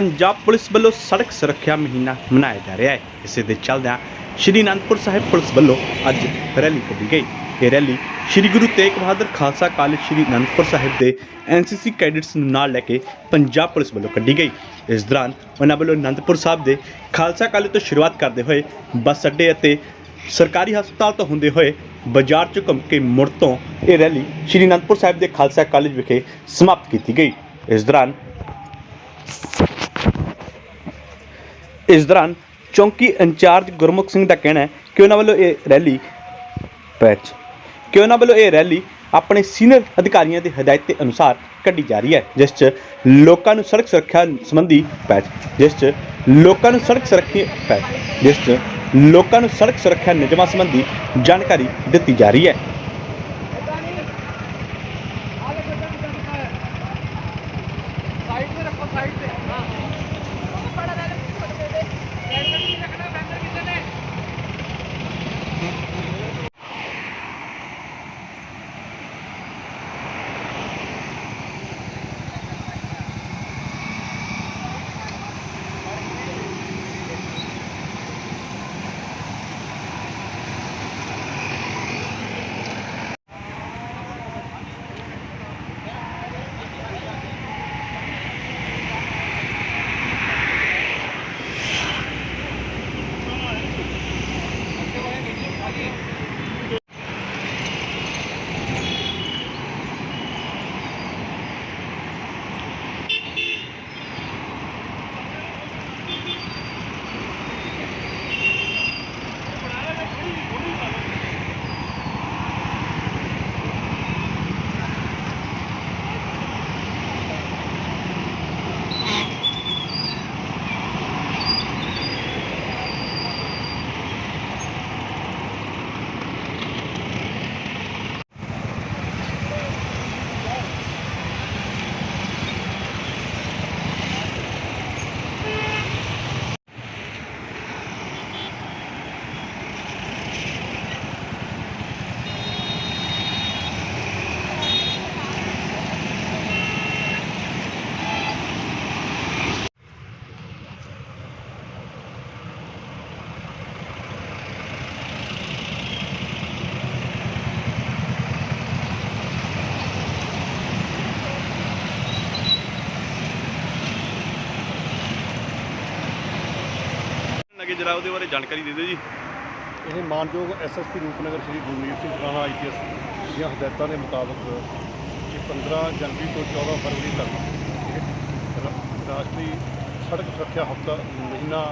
Punjab police ਵੱਲੋਂ ਸੜਕ ਸੁਰੱਖਿਆ ਮਹੀਨਾ ਮਨਾਇਆ ਜਾ ਰਿਹਾ ਹੈ। ਇਸੇ ਦੇ ਚੱਲਦਿਆਂ ਸ਼੍ਰੀ ਅਨੰਦਪੁਰ ਸਾਹਿਬ ਪੁਲਿਸ ਵੱਲੋਂ ਅੱਜ ਰੈਲੀ ਕੱਢੀ ਗਈ। ਇਹ ਰੈਲੀ ਸ਼੍ਰੀ ਗੁਰੂ ਤੇਗ ਬਹਾਦਰ ਖਾਲਸਾ ਕਾਲਜ ਸ਼੍ਰੀ ਅਨੰਦਪੁਰ ਸਾਹਿਬ ਦੇ ਐਨਸੀਸੀ ਕੈਡਿਟਸ ਨੂੰ ਨਾਲ ਲੈ ਕੇ ਪੰਜਾਬ ਪੁਲਿਸ ਵੱਲੋਂ ਕੱਢੀ ਗਈ। ਇਸ ਦੌਰਾਨ ਉਹਨਾਂ ਵੱਲੋਂ ਅਨੰਦਪੁਰ ਸਾਹਿਬ ਦੇ ਖਾਲਸਾ ਕਾਲਜ ਤੋਂ ਸ਼ੁਰੂਆਤ ਕਰਦੇ ਹੋਏ ਬੱਸ ਅੱਡੇ ਅਤੇ ਸਰਕਾਰੀ ਹਸਪਤਾਲ ਤੋਂ ਹੁੰਦੇ ਹੋਏ ਬਾਜ਼ਾਰ 'ਚ ਘੁੰਮ ਕੇ ਮੁੜ ਤੋਂ ਇਹ ਰੈਲੀ ਸ਼੍ਰੀ ਅਨੰਦਪੁਰ ਸਾਹਿਬ ਦੇ ਖਾਲਸਾ ਕਾਲਜ ਵਿਖੇ ਸਮਾਪਤ ਕੀਤੀ ਗਈ। ਇਸ ਦੌਰਾਨ ਇਸ ਦੌਰਾਨ ਚੌਂਕੀ ਇੰਚਾਰਜ ਗੁਰਮੁਖ ਸਿੰਘ ਦਾ ਕਹਿਣਾ ਹੈ ਕਿ ਉਹਨਾਂ ਵੱਲੋਂ ਇਹ ਰੈਲੀ ਪੈਚ, ਕਿ ਉਹਨਾਂ ਵੱਲੋਂ ਇਹ ਰੈਲੀ ਆਪਣੇ ਸੀਨੀਅਰ ਅਧਿਕਾਰੀਆਂ ਦੀ ਹਦਾਇਤ ਦੇ ਅਨੁਸਾਰ ਕੱਢੀ ਜਾ ਰਹੀ ਹੈ, ਜਿਸ 'ਚ ਲੋਕਾਂ ਨੂੰ ਸੜਕ ਸੁਰੱਖਿਆ ਸੰਬੰਧੀ ਪੈਚ, ਜਿਸ 'ਚ ਲੋਕਾਂ ਨੂੰ ਸੜਕ ਸੁਰੱਖਿਆ ਪੈਚ, ਜਿਸ 'ਚ ਲੋਕਾਂ ਨੂੰ ਸੜਕ ਸੁਰੱਖਿਆ ਨਿਯਮਾਂ ਸੰਬੰਧੀ ਜਾਣਕਾਰੀ ਦਿੱਤੀ ਜਾ ਰਹੀ ਹੈ। ਲਗੇ ਜਰਾ ਉਹਦੇ ਬਾਰੇ ਜਾਣਕਾਰੀ ਦੇ ਦਿਓ ਜੀ। ਇਹ ਮਾਨਯੋਗ ਐਸਐਸਪੀ ਰੂਪਨਗਰ ਸ਼੍ਰੀ ਗੁਰਮੀਤ ਸਿੰਘ ਰਾਣਾ ਆਈਪੀਐਸ ਦੀਆਂ ਹਦਾਇਤਾਂ ਦੇ ਮੁਤਾਬਕ ਇਹ 15 ਜਨਵਰੀ ਤੋਂ 14 ਫਰਵਰੀ ਤੱਕ ਰਾਸ਼ਟਰੀ ਸੜਕ ਸੁਰੱਖਿਆ ਹਫ਼ਤਾ ਮਹੀਨਾ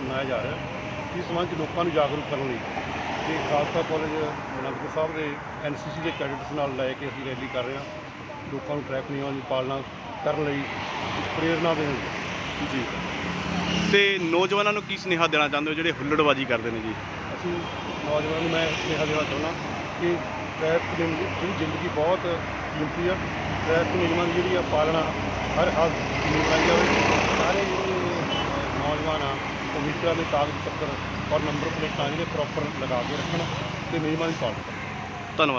ਮਨਾਇਆ ਜਾ ਰਿਹਾ ਹੈ। ਇਸ ਸੰਬੰਧ 'ਚ ਲੋਕਾਂ ਨੂੰ ਜਾਗਰੂਕ ਕਰਨ ਲਈ ਤੇ ਖਾਲਸਾ ਕਾਲਜ ਅਨੰਦਪੁਰ ਸਾਹਿਬ ਦੇ ਐਨਸੀਸੀ ਦੇ ਕੈਡਿਟਸ ਨਾਲ ਲੈ ਕੇ ਅਸੀਂ ਰੈਲੀ ਕਰ ਰਹੇ ਹਾਂ। ਲੋਕਾਂ ਨੂੰ ਟ੍ਰੈਫਿਕ ਨਿਯਮਾਂ ਦੀ ਪਾਲਣਾ ਕਰਨ ਲਈ ਪ੍ਰੇਰਨਾ ਦੇਣ ਜੀ। ਤੇ ਨੌਜਵਾਨਾਂ ਨੂੰ ਕੀ ਸੁਨੇਹਾ ਦੇਣਾ ਚਾਹੁੰਦੇ ਹੋ ਜਿਹੜੇ ਹੁੱਲੜਬਾਜ਼ੀ ਕਰਦੇ ਨੇ ਜੀ? ਅਸੀਂ ਨੌਜਵਾਨਾਂ ਨੂੰ ਮੈਂ ਕਿਹਾ ਦੇਣਾ ਚਾਹੁੰਦਾ ਕਿ ਟ੍ਰੈਫਿਕ ਦੀ ਜਿਹੜੀ ਜ਼ਿੰਦਗੀ ਬਹੁਤ ਕੀਮਤੀ ਆ ਟ੍ਰੈਫਿਕ ਨਿਯਮਾਂ ਦੀ ਜਿਹੜੀ ਆ ਪਾਲਣਾ ਹਰ ਹਾਲ ਨੂੰ ਕਰਾਈ ਜਾਵੇ। ਸਾਰੇ ਜਿਹੜੇ ਨੌਜਵਾਨ ਆ ਉਹ ਮੀਟਰਾਂ ਦੇ ਕਾਗਜ਼ ਪੱਤਰ ਔਰ ਨੰਬਰ ਪਲੇਟਾਂ ਜਿਹੜੇ ਪ੍ਰੋਪਰ ਲਗਾ ਕੇ ਰੱਖਣ ਤੇ ਨਿਯਮਾਂ ਦੀ ਪਾਲਣਾ ਕਰਨ। ਧੰਨਵਾਦ।